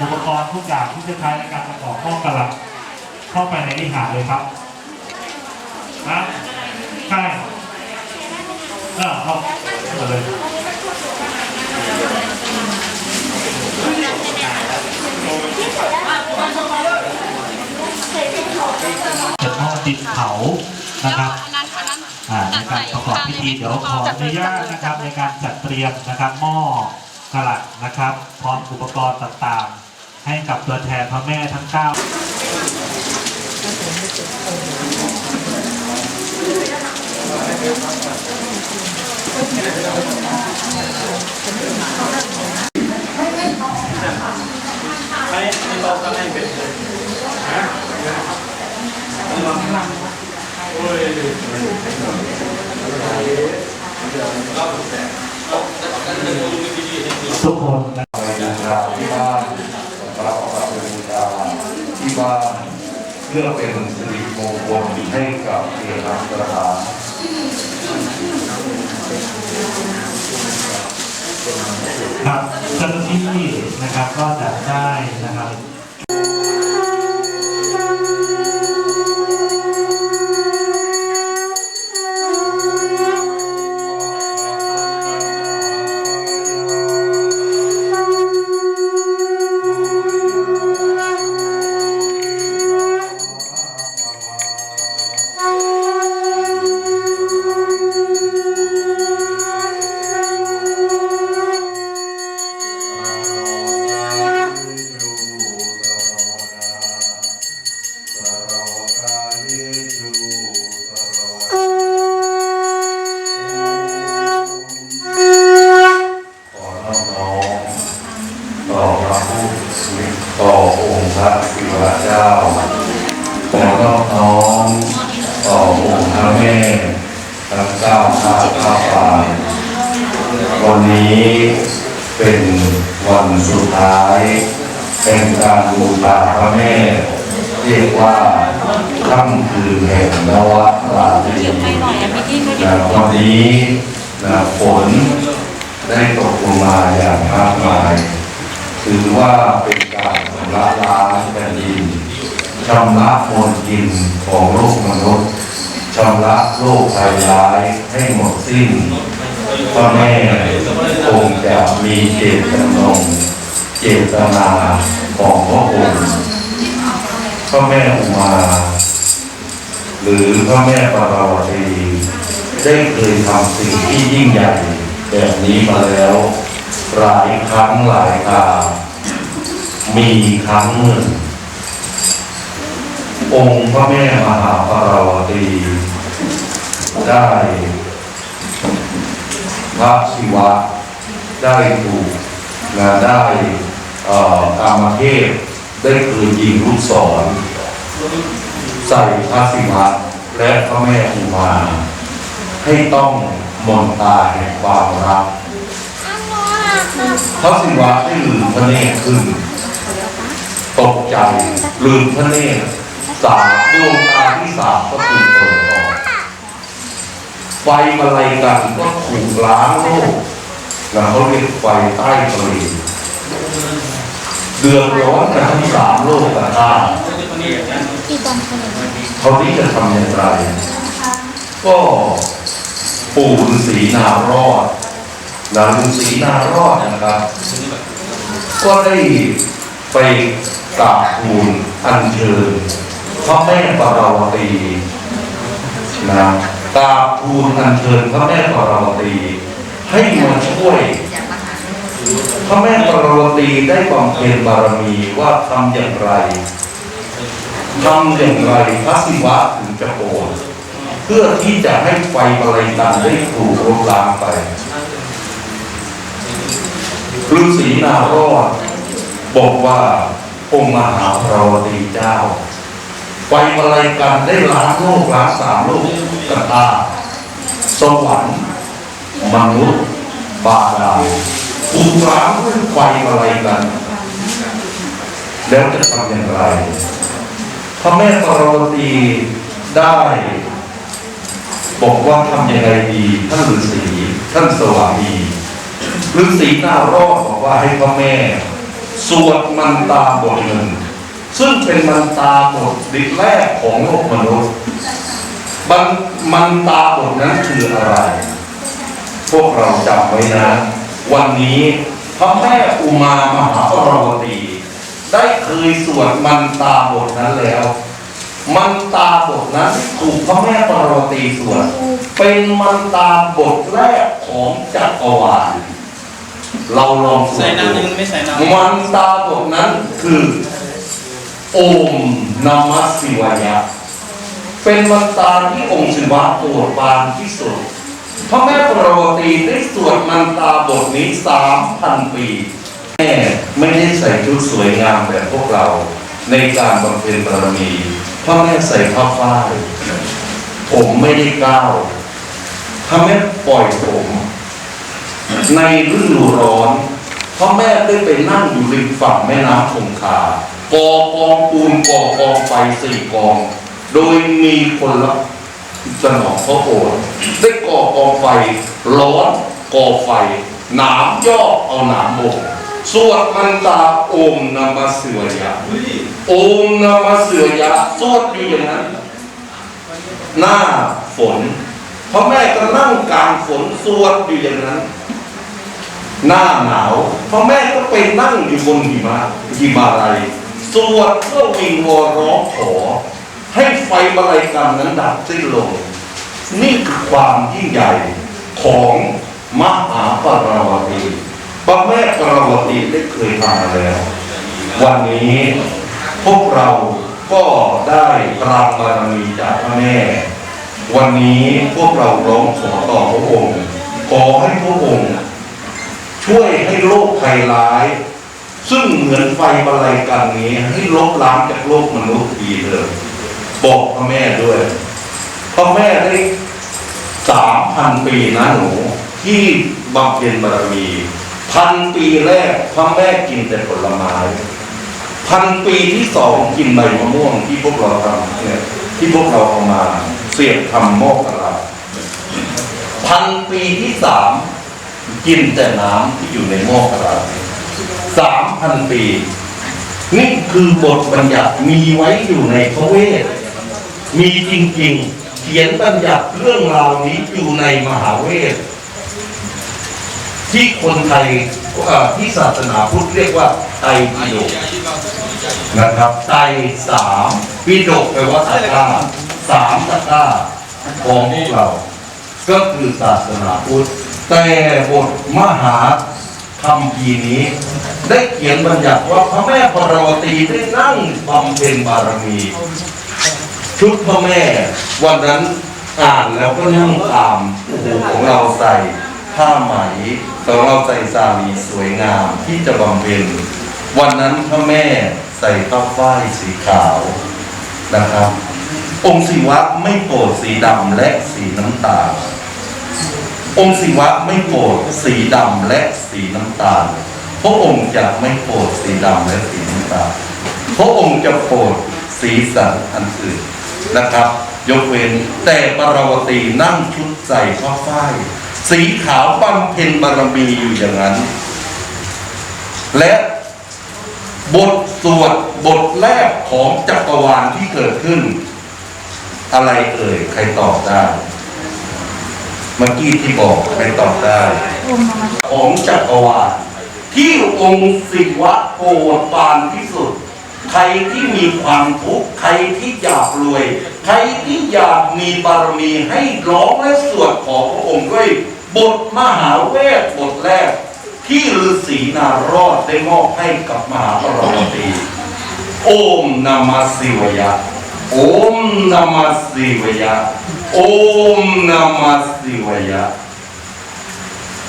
อุปกรณ์ทุกอย่างที่จะใช้ในการประกอบห้องกระลับเข้าไปในวิหารเลยครับนะใช่เออเอาเอาเลยเป็นห้องดินเผานะครับอ่าในการประกอบพิธีเดี๋ยวขออนุญาตนะครับในการจัดเตรียมนะครับหม้อกระหลัดนะครับ พร้อมอุปกรณ์ต่างๆ ให้กับตัวแทนพระแม่ทั้งเก้าทุกคนนะไปบูชาที่บ้านรับ เอาไปบูชาที่บ้านเพื่อเป็นสิริมงคลให้กับเอกอัครทานครับเจ้าหน้าที่นะครับก็จะได้นะครับ ทั้งเก้าข้าข้าฝ่ายวันนี้เป็นวันสุดท้าย เป็นการบูชาพระแม่เรียกว่าค่ำคืนแห่งนวราตรีนะวันนี้นะฝนได้ตกลงมาอย่างมากมายถือว่าเป็นการชำระล้างแผ่นดินชำระมลทินของโลกมนุษย์ ชำระโลกภัยร้ายให้หมดสิ้นพระแม่คงจะมีเจตจำนงเจตนาของพระองค์พระแม่อุมา หรือพระแม่ปาราวตีได้เคยทำสิ่งที่ยิ่งใหญ่แบบนี้มาแล้วหลายครั้งหลายครามีครั้งหนึ่ง องค์พระแม่มหาปาราวตีได้พระศิวะได้ถูกและได้กามเทพได้คืนยิงลูกศร ใส่พระศิวะและพระแม่อุมาให้ต้องมนตาแห่งความรักพระศิวะได้ลืมพระเนตรขึ้น ตกใจลืมพระเนตร สามดวงตาที่สามก็คือเปิดออกไฟมาลัยกันก็ถูกล้างโลกนะเขาเรียกไฟใต้ทะเลเดือดร้อนกันทั้งสามโลกกันธาตุเขานี้จะทำอย่างไร ก็ปู่ฤาษีนารอดนาฤาษีนารอดนะครับ ก็ได้ไปกราบทูลอัญเชิญ พระแม่ปาราวตีนะกราบทูลอัญเชิญพระแม่ปาราวตี ให้มาช่วย พระแม่ปาราวตีได้บำเพ็ญบารมีว่าทำอย่างไรทำอย่างไรพระศิวะถึงจะโกรธเพื่อที่จะให้ไฟอะไรกันได้ถูกลบล้างไปฤาษีนารอดบอกว่าองค์มหาพราวตีเจ้า ไฟอะไรกันได้ล้างโลกล้างสามโลกกันตาสวรรค์มนุษย์บาดาลถูกล้างด้วยไฟอะไรกัน แล้วจะทำอย่างไร พระแม่ปรวตีได้ บอกว่าทำยังไงดีท่านฤาษีท่านสวามีฤาษีหน้ารอดบอกว่าให้พระแม่ สวดมันตาบทหนึ่ง ซึ่งเป็นมันตาบทดิแรกของโลกมนุษย์มันมันตาบทนั้นคืออะไร พวกเราจำไว้นะ วันนี้พระแม่อุมามหาปรวตี ได้เคยสวดมันตาบทนั้นแล้ว มันตาบทนั้นถูกพระแม่ปรวตีสวดเป็นมันตาบทแรกของจักรวาลเราลองสวใส่ดน้ำดูยังไม่ใส่น้ำมันตาบทนั้นคือ โอมนามัสสิวายะเป็นมันตาที่องค์ศิวะปรดปานที่สุดพระแม่ปรวตีได้สวดมันตาบทนี้สามพันปีแม่ไม่ได้ใส่ชุดสวยงามแบบพวกเรา ในการบำเพ็ญบารมีพระแม่ใส่ผ้าฝ้ายผมไม่ได้ก้าวพระแม่ปล่อยผม ในฤดูร้อนพระแม่ได้ไปนั่งอยู่ริมฝั่งแม่น้ำคงคา กอกองปูนกอกองไฟสี่กอง โดยมีคนละสนองพระโอษฐ์ได้ก่อกองไฟร้อนก่อไฟหนามย่อเอาหนามโบกสวดมันตาโอมนามาเสือยะโอมนามาเสือยะสวดอยู่อย่างนั้น หน้าฝนพระแม่ก็นั่งกลางฝนสวดอยู่อย่างนั้น หน้าหนาวพระแม่ก็ไปนั่งอยู่บนหิมะหิมาลัย สวดเพื่อวิงวอนร้องขอ ให้ไฟมาลัยกรรมนั้นดับสิ้นลง นี่คือความยิ่งใหญ่ของมหาปราวตีพระแม่ปราวตีได้เคยมาแล้ว วันนี้พวกเราก็ได้พลังบารมีจากพระแม่ วันนี้พวกเราร้องขอต่อพระองค์ ขอให้พระองค์ ช่วยให้โลกภัยร้าย ซึ่งเหมือนไฟบรรลัยกันนี้ให้ลบล้างจากโลกมนุษย์ทีเลยบอกพระแม่ด้วยพระแม่ได้สามพันปีนะหนูที่บำเพ็ญบารมีพันปีแรกพระแม่กินแต่ผลไม้พันปีที่สองกินใบมะม่วงที่พวกเราทำเนี่ยที่พวกเราเอามาเสียบทำหม้อกระลาพันปีที่สามกินแต่น้ำที่อยู่ในหม้อกระลา สามพันปี นี่คือบทบัญญัติมีไว้อยู่ในพระเวท มีจริงๆ เขียนบัญญัติเรื่องราวนี้อยู่ในมหาเวท ที่คนไทยที่ศาสนาพุทธเรียกว่าไตรปิฎกนะครับไตรสามปิฎกแปลว่าตะกร้าสามตะกร้าของพวกเรา ก็คือศาสนาพุทธแต่บทมหา คำพีนี้ ได้เขียนบัญญัติว่าพระแม่ปรวตีได้นั่งบำเพ็ญบารมีชุดพ่อแม่วันนั้นอ่านแล้วก็นั่งตามอกของเราใส่ผ้าไหมของเราใส่สาลีสวยงามที่จะบำเพ็ญวันนั้นพ่อแม่ใส่ผ้าฝ้ายสีขาวนะครับ องค์ศิวะไม่โปรดสีดำและสีน้ำตาล องค์ศิวะไม่โปรดสีดำและสีน้ำตาลพระองค์จะไม่โปรดสีดำและสีน้ำตาลพระองค์จะโปรดสีสันอันอื่นนะครับ ยกเว้นแต่ปราวตีนั่งชุดใส่ผ้าฝ้ายสีขาวบำเพ็ญบารมีอยู่อย่างนั้น และบทสวดบทแรกของจักรวาลที่เกิดขึ้น อะไรเอ่ย ใครตอบได้ เมื่อกี้ที่บอกใครตอบได้ ของจักรวาลที่องค์ศิวะโปรดปรานที่สุด ใครที่มีความทุกข์ใครที่อยากรวย ใครที่อยากมีบารมีให้ร้องและสวดขอพระองค์ด้วย บทมหาเวทบทแรก ที่ฤาษีนารอดได้มอบให้กับมหาปรวตีโอมนามาสิวยะ โอมนามาสิวยะ อมนามาสิวยะ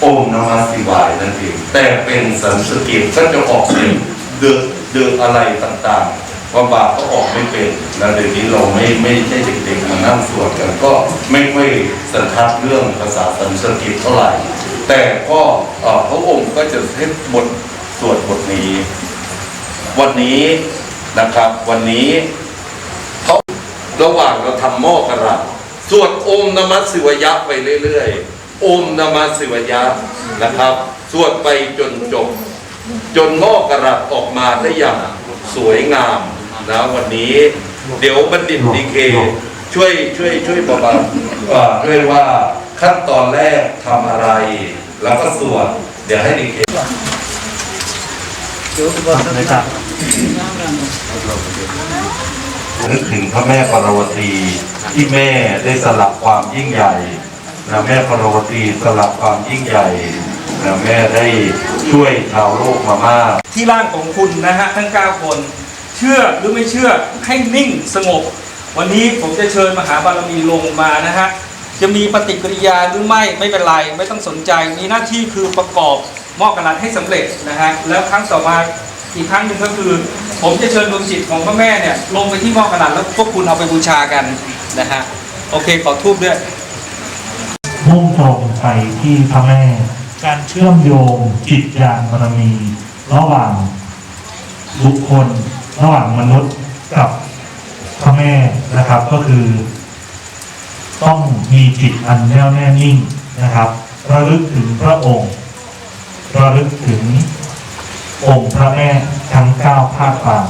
โอมนามาสิวายนั่นเองแต่เป็นสันสกฤตก็จะออกเสียงเดือดเดือดอะไรต่างๆว่าบาก็ออกไม่เป็นแล้วเดี๋ยวนี้เราไม่ไม่ใช่เด็กๆมานั่งสวดกันก็ไม่ค่อยสันทัดเรื่องภาษาสันสกฤตเท่าไหร่ แต่ก็เออพระองค์ก็จะเทศบทสวดบทนี้ วันนี้นะครับวันนี้เขาระหว่างเราทำหม้อกระดาษ สวดโอมนมัสสิวยะไปเรื่อยๆโอมนมัสสิวยะนะครับ สวดไปจนจบ จนงอกกระดับออกมาได้อย่างสวยงามนะวันนี้เดี๋ยวบัณฑิตดีเคช่วยช่วยช่วยประว่าด้วยว่าขั้นตอนแรกทำอะไร แล้วก็สวดเดี๋ยวให้ดีเคเลยครับ นึกถึงพระแม่ปรวตีที่แม่ได้สลับความยิ่งใหญ่นะแม่ปรวตีสลับความยิ่งใหญ่นะแม่ได้ช่วยชาวโลกมามาก ที่ร่างของคุณนะฮะทั้ง 9 คน เชื่อหรือไม่เชื่อให้นิ่งสงบ วันนี้ผมจะเชิญมหาบารมีลงมานะฮะจะมีปฏิกิริยาหรือไม่ไม่เป็นไรไม่ต้องสนใจมีหน้าที่คือประกอบมอบกระดาษให้สำเร็จนะฮะแล้วครั้งต่อมาอีกครั้งหนึ่งก็คือ ผมจะเชิญดวงจิตของพระแม่เนี่ยลงไปที่มอกระดาษแล้วพวกคุณเอาไปบูชากันนะฮะโอเคขอทูบด้วยมุ่งตรงไปที่พระแม่ การเชื่อมโยงจิตญาณบารมี ระหว่างบุคคล ระหว่างมนุษย์กับพระแม่นะครับก็คือ ต้องมีจิตอันแน่วแน่นิ่งนะครับระลึกถึงพระองค์ระลึกถึงองค์พระแม่ ทั้งเก้าภาคกลา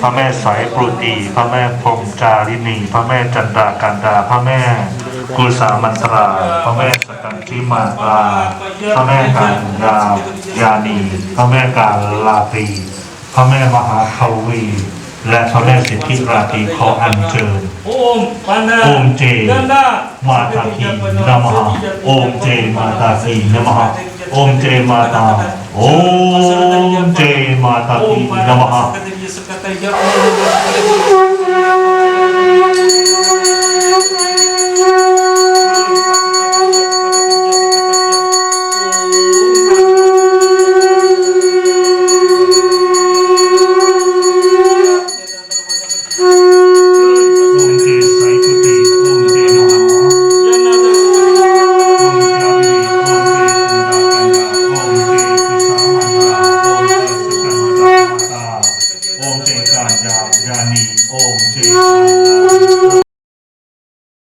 พระแม่สายปรุตีพระแม่พรมจารินี พระแม่จันดากันดา พระแม่กุสามันตรา พระแม่สกันทิมาตราพระแม่การยายานี พระแม่การลาตีพระแม่มหาคาวีและพระแม่สิทธิราตีขออัญเชิญ om pada โอมเจ มาตาคีนมหะโอมเจมาตาคีนมหะโอมเจมาตา โอมเจมาตาคีนา